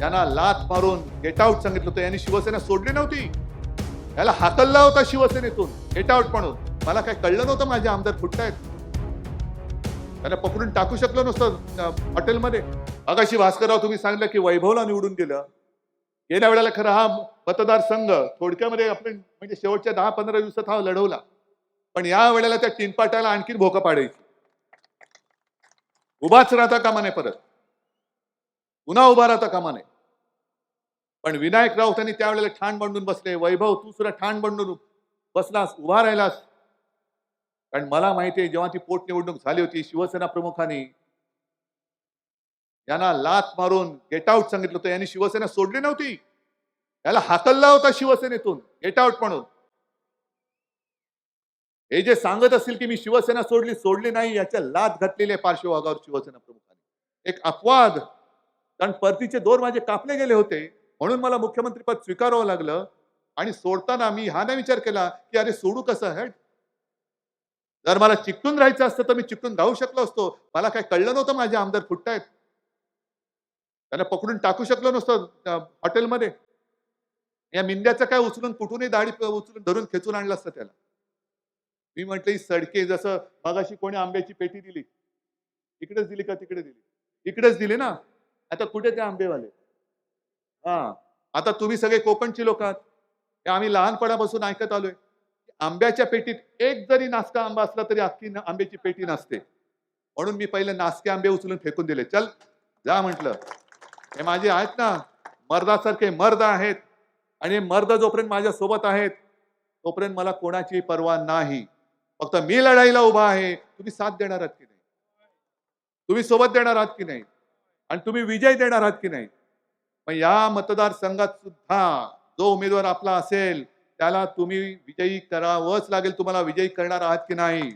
यांना लात मारून गेट आउट सांगितलं होतं. यांनी शिवसेना सोडली नव्हती. याला हाकलला होता शिवसेनेतून गेट आउट म्हणून. मला काय कळलं नव्हतं माझे आमदार फुटतायत त्याला पकडून टाकू शकलो नसतं हॉटेलमध्ये. अगाशी भास्करराव तुम्ही सांगितलं की वैभवला निवडून गेलं. गेल्या वेळेला खरं हा मतदारसंघ थोडक्यामध्ये आपण म्हणजे शेवटच्या दहा पंधरा दिवसात हा लढवला. पण या वेळेला त्या टिनपाट्याला आणखीन भोका पाडायची. उभाच राहता कामा नाही परत. पुन्हा उभा राहता कामा नये. पण विनायक राऊत यांनी त्यावेळेला ठाण बांधून बसले. वैभव तू सुद्धा ठाण बांधून बसलास उभा राहिलास. कारण मला माहिती आहे जेव्हा ती पोटनिवडणूक झाली होती शिवसेना प्रमुखांनी यांना लात मारून गेट आउट सांगितलं होतं. यांनी शिवसेना सोडली नव्हती. याला हाकलला होता शिवसेनेतून गेट आउट म्हणून. हे जे सांगत असतील की मी शिवसेना सोडली सोडली नाही याच्या लात घातलेल्या पार्श्वभागावर शिवसेना प्रमुखांनी. एक अपवाद कारण परतीचे दोर माझे कापले गेले होते म्हणून मला मुख्यमंत्रीपद स्वीकारावं लागलं आणि सोडताना मी हा नाही विचार केला की अरे सोडू कसं हट जर मला चिकटून राहायचं असतं तर मी चिकटून राहू शकलो असतो. मला काय कळलं नव्हतं माझे आमदार फुटतायत. त्यांना पकडून टाकू शकलो नसतं हॉटेलमध्ये. या मिंद्याचं काय उचलून कुठूनही दाढी उचलून धरून खेचून आणलं असतं त्याला. मी म्हटलं ही सडके जसं मगाशी कोणी आंब्याची पेटी दिली. इकडेच दिली का तिकडे दिली? इकडेच दिली ना. आता कुठे ते आंबेवाले? हा. आता तुम्ही सगळे कोकणची लोक आहात. आम्ही लहानपणापासून ऐकत आलोय. आंब्याच्या पेटीत एक जरी नासका आंबा असला तरी अख्खी आंब्याची पेटी नसते म्हणून मी पहिले नासके आंबे उचलून फेकून दिले. चल जा म्हटलं. हे माझे आहेत ना. मर्दासारखे मर्द आहेत. आणि मर्द जोपर्यंत माझ्या सोबत आहेत तोपर्यंत मला कोणाची पर्वा नाही. फक्त मी लढाईला उभा आहे. तुम्ही साथ देणार आहात की नाही? तुम्ही सोबत देणार आहात की नाही? आणि तुम्ही विजय देणार आहात की नाही? मग या मतदारसंघात सुद्धा जो उमेदवार आपला असेल त्याला तुम्ही विजयी करावंच लागेल. तुम्हाला विजयी करणार आहात की नाही?